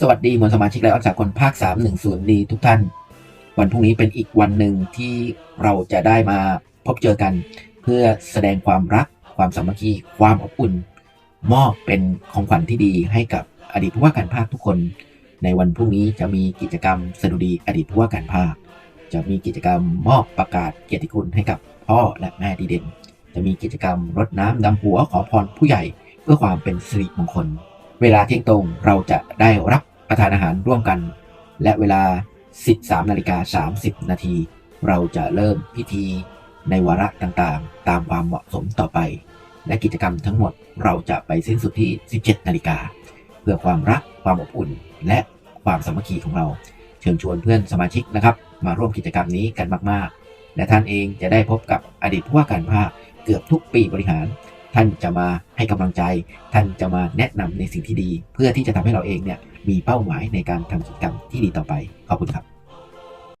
สวัสดีมวลสมาชิกไลออนสากลภาค 310ดีทุกท่าน วันพรุ่งนี้เป็นอีกวันหนึ่งที่เราจะได้มาพบเจอกัน เพื่อแสดงความรัก ความสามัคคี ความอบอุ่น มอบเป็นของขวัญที่ดีให้กับอดีตผู้ว่าการภาคทุกคน ในวันพรุ่งนี้จะมีกิจกรรมสดุดีอดีตผู้ว่าการภาค จะมีกิจกรรมมอบประกาศเกียรติคุณให้กับพ่อและแม่ดีเด่น จะมีกิจกรรมรดน้ำดำหัวขอพรผู้ใหญ่ เพื่อความเป็นสิริมงคล เวลาเที่ยงตรงเราจะได้รับประทานอาหารร่วมกัน และเวลา 13นาฬิกา30 นาที เราจะเริ่มพิธีในวาระต่างๆ ตามความเหมาะสมต่อไป และกิจกรรมทั้งหมดเราจะไปสิ้นสุดที่ 17 นาฬิกา เพื่อความรักความอบอุ่น และความสามัคคีของเรา เชิญชวนเพื่อนสมาชิกนะครับ มาร่วมกิจกรรมนี้กันมากๆ และท่านเองจะได้พบกับอดีตผู้ว่าการภาคเกือบทุกปีบริหาร ท่านจะมาให้กำลังใจ ท่านจะมาแนะนำในสิ่งที่ดี เพื่อที่จะทำให้เราเองเนี่ยมีเป้าหมายในการทำกิจกรรมที่ดีต่อไป ขอบคุณครับ